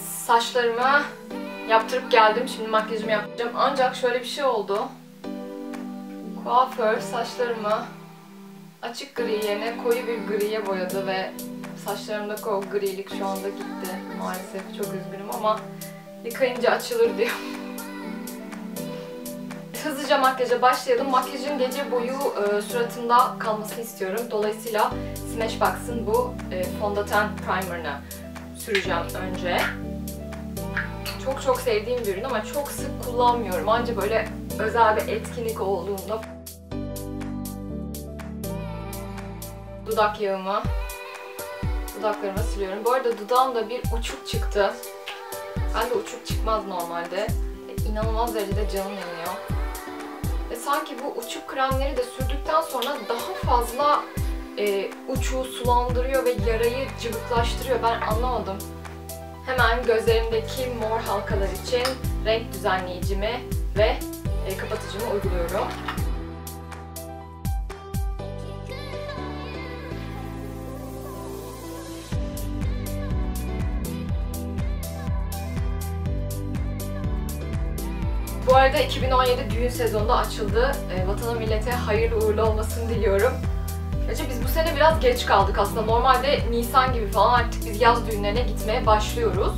Saçlarımı yaptırıp geldim. Şimdi makyajımı yapacağım. Ancak şöyle bir şey oldu. Kuaför saçlarımı açık gri yerine koyu bir griye boyadı ve saçlarımdaki o grilik şu anda gitti. Maalesef çok üzgünüm ama yıkayınca açılır diyor. Hızlıca makyaja başlayalım. Makyajın gece boyu e, suratımda kalmasını istiyorum. Dolayısıyla Smashbox'ın bu e, fondöten primer'ını süreceğim önce. Çok çok sevdiğim bir ürün ama çok sık kullanmıyorum. Ancak böyle özel bir etkinlik olduğunda dudak yağımı dudaklarıma siliyorum. Bu arada dudağımda bir uçuk çıktı. Ben de uçuk çıkmaz normalde. E, İnanılmaz derecede canım yanıyor. Ve sanki bu uçuk kremleri de sürdükten sonra daha fazla e, uçuğu sulandırıyor ve yarayı cıvıklaştırıyor. Ben anlamadım. Hemen gözlerimdeki mor halkalar için renk düzenleyicimi ve e, kapatıcımı uyguluyorum. Bu arada 2017 düğün sezonu açıldı. E, vatana millete hayırlı uğurlu olmasını diliyorum. Gerçi biz bu sene biraz geç kaldık aslında. Normalde Nisan gibi falan artık biz yaz düğünlerine gitmeye başlıyoruz.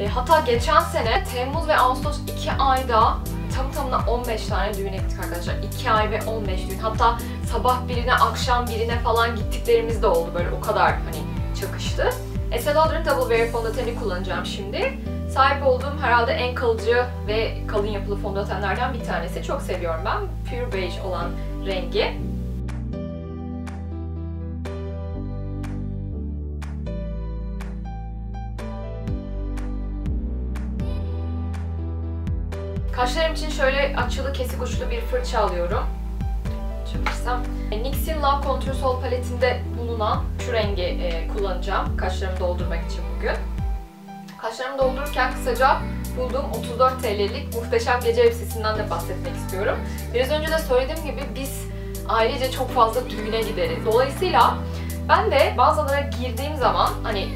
E, hatta geçen sene Temmuz ve Ağustos 2 ayda tam tamına 15 tane düğüne gittik arkadaşlar. 2 ay ve 15 düğün. Hatta sabah birine, akşam birine falan gittiklerimiz de oldu böyle o kadar hani çakıştı. Estee Lauder'ın Double Wear fondöteni kullanacağım şimdi. Sahip olduğum herhalde en kalıcı ve kalın yapılı fondötenlerden bir tanesi. Çok seviyorum ben. Pure Beige olan rengi. Kaşlarım için şöyle açılı kesik uçlu bir fırça alıyorum. Çevirsem. NYX'in Love Contour Sol paletinde bulunan şu rengi e, kullanacağım kaşlarımı doldurmak için bugün. Kaşlarımı doldururken kısaca bulduğum 34 TL'lik muhteşem gece elbisesinden de bahsetmek istiyorum. Biraz önce de söylediğim gibi biz ailece çok fazla düğüne gideriz. Dolayısıyla ben de bazılara girdiğim zaman hani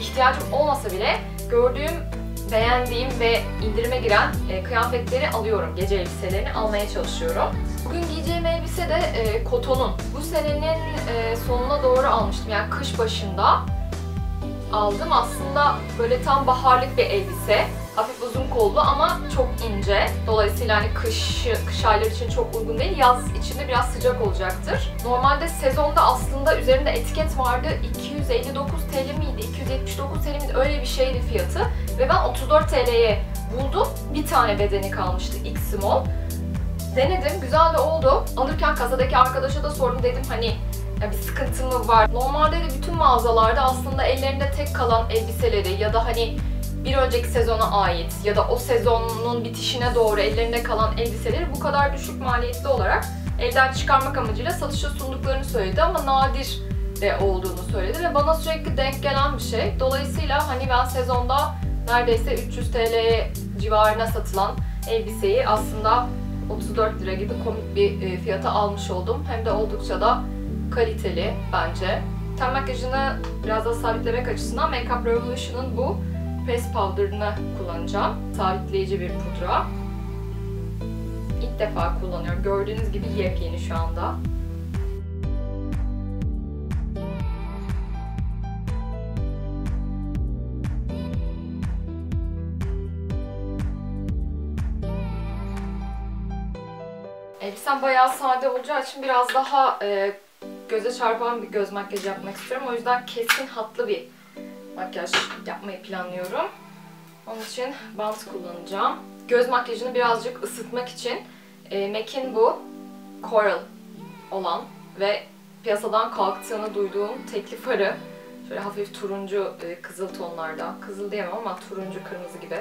ihtiyacım olmasa bile gördüğüm, beğendiğim ve indirime giren e, kıyafetleri alıyorum. Gece elbiselerini almaya çalışıyorum. Bugün giyeceğim elbise de e, kotonun. Bu senenin e, sonuna doğru almıştım. Yani kış başında aldım. Aslında böyle tam baharlık bir elbise. Hafif uzun kollu ama çok ince. Dolayısıyla hani kış, kış ayları için çok uygun değil. Yaz içinde biraz sıcak olacaktır. Normalde sezonda aslında üzerinde etiket vardı. 259 TL miydi? 279 TL miydi? Öyle bir şeydi fiyatı. Ve ben 34 TL'ye buldum. Bir tane bedeni kalmıştı X small. Denedim. Güzel de oldu. Alırken kasadaki arkadaşa da sordum. Dedim hani ya bir sıkıntı mı var? Normalde de bütün mağazalarda aslında ellerinde tek kalan elbiseleri ya da hani bir önceki sezona ait ya da o sezonun bitişine doğru ellerinde kalan elbiseleri bu kadar düşük maliyetli olarak elden çıkarmak amacıyla satışa sunduklarını söyledi ama nadir de olduğunu söyledi ve bana sürekli denk gelen bir şey. Dolayısıyla hani ben sezonda neredeyse 300 TL civarına satılan elbiseyi aslında 34 lira gibi komik bir fiyata almış oldum. Hem de oldukça da kaliteli bence. Ten makyajını biraz daha sabitlemek açısından Makeup Revolution'ın bu Press Powder'ını kullanacağım. Sabitleyici bir pudra. İlk defa kullanıyorum. Gördüğünüz gibi yepyeni şu anda. Elbisem bayağı sade olacağı için biraz daha e, göze çarpan bir göz makyajı yapmak istiyorum. O yüzden kesin hatlı bir makyaj yapmayı planlıyorum. Onun için bant kullanacağım. Göz makyajını birazcık ısıtmak için e, MAC'in bu Coral olan ve piyasadan kalktığını duyduğum tekli farı şöyle hafif turuncu e, kızıl tonlarda. Kızıl diyemem ama turuncu kırmızı gibi.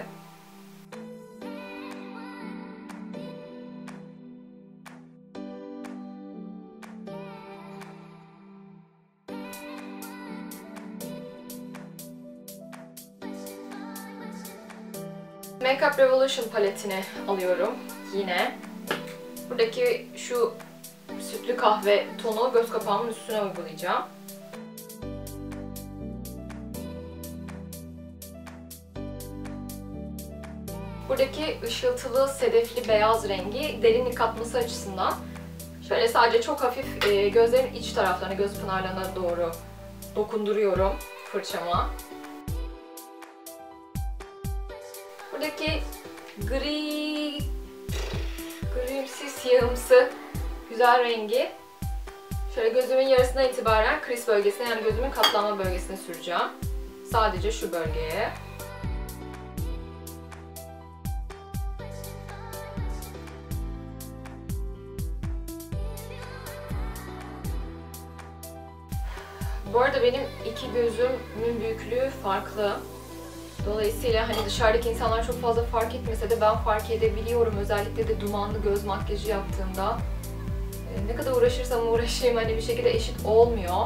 Makeup Revolution paletini alıyorum yine. Buradaki şu sütlü kahve tonu göz kapağımın üstüne uygulayacağım. Buradaki ışıltılı, sedefli beyaz rengi derinlik katması açısından şöyle sadece çok hafif e, gözlerin iç taraflarına, göz pınarlarına doğru dokunduruyorum fırçama. Gri, grimsi, siyahımsı güzel rengi şöyle gözümün yarısına itibaren kriz bölgesine yani gözümün katlanma bölgesine süreceğim. Sadece şu bölgeye. Bu arada benim iki gözümün büyüklüğü farklı. Dolayısıyla hani dışarıdaki insanlar çok fazla fark etmese de ben fark edebiliyorum. Özellikle de dumanlı göz makyajı yaptığımda. E, Ne kadar uğraşırsam uğraşayım hani bir şekilde eşit olmuyor.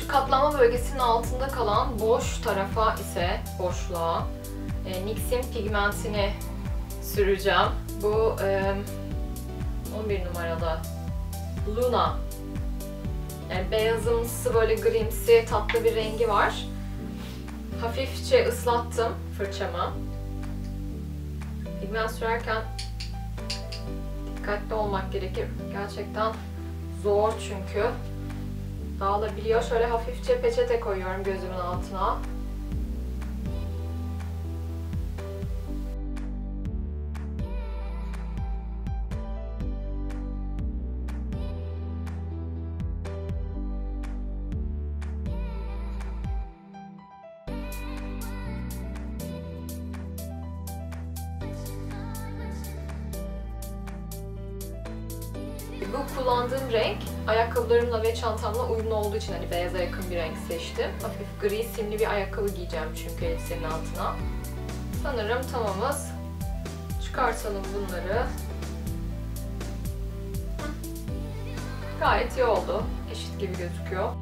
Şu katlanma bölgesinin altında kalan boş tarafa ise boşluğa e, NYX'in pigmentini süreceğim. Bu e, 11 numaralı Luna. Yani beyazımsı böyle grimsi tatlı bir rengi var. Hafifçe ıslattım fırçamı. Pigment sürerken dikkatli olmak gerekir. Gerçekten zor çünkü. Dağılabiliyor. Şöyle hafifçe peçete koyuyorum gözümün altına. Bu kullandığım renk ayakkabılarımla ve çantamla uyumlu olduğu için hani beyaza yakın bir renk seçtim. Hafif gri simli bir ayakkabı giyeceğim çünkü elbisenin altına. Sanırım tamamız. Çıkartalım bunları. Gayet iyi oldu. Eşit gibi gözüküyor.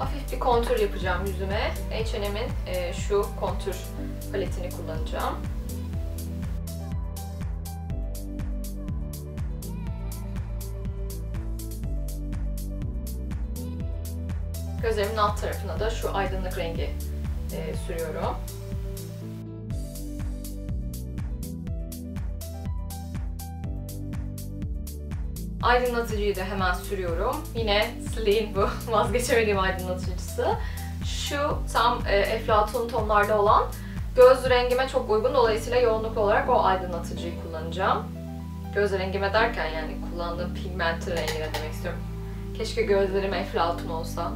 Hafif bir kontür yapacağım yüzüme. H&M'in e, şu kontür paletini kullanacağım. Gözlerimin alt tarafına da şu aydınlık rengi e, sürüyorum. Aydınlatıcıyı da hemen sürüyorum. Yine Sleek bu vazgeçemediğim aydınlatıcısı. Şu tam e, eflatun tonlarda olan göz rengime çok uygun. Dolayısıyla yoğunluk olarak o aydınlatıcıyı kullanacağım. Göz rengime derken yani kullandığım pigmentin rengine demek istiyorum. Keşke gözlerim eflatun olsa.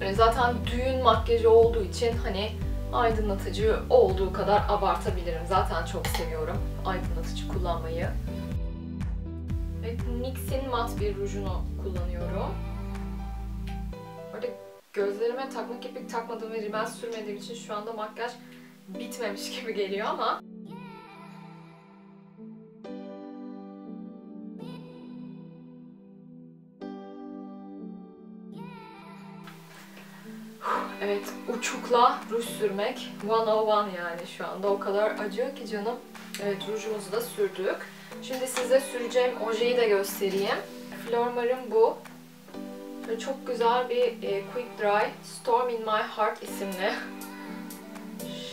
Yani zaten düğün makyajı olduğu için hani aydınlatıcı olduğu kadar abartabilirim. Zaten çok seviyorum aydınlatıcı kullanmayı. Ve NYX'in mat bir rujunu kullanıyorum. Orada gözlerime takma kirpik takmadığım ve rimel sürmediğim için şu anda makyaj bitmemiş gibi geliyor ama Evet, uçukla ruj sürmek 101 yani şu anda o kadar acıyor ki canım. Evet, rujumuzu da sürdük. Şimdi size süreceğim ojeyi de göstereyim. Flormar'ın bu. Böyle çok güzel bir e, Quick Dry Storm in My Heart isimli.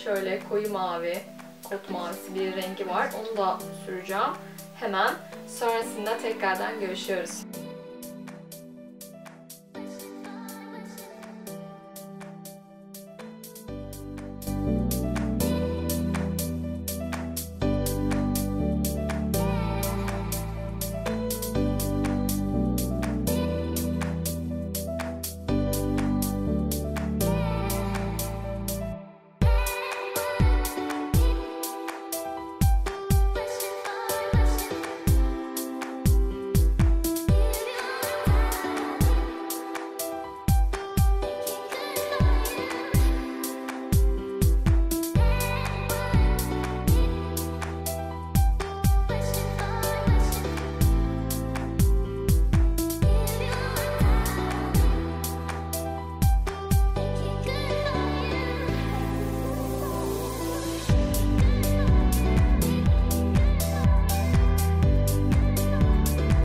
Şöyle koyu mavi, kot mavisi bir rengi var. Onu da süreceğim. Hemen sonrasında tekrardan görüşüyoruz.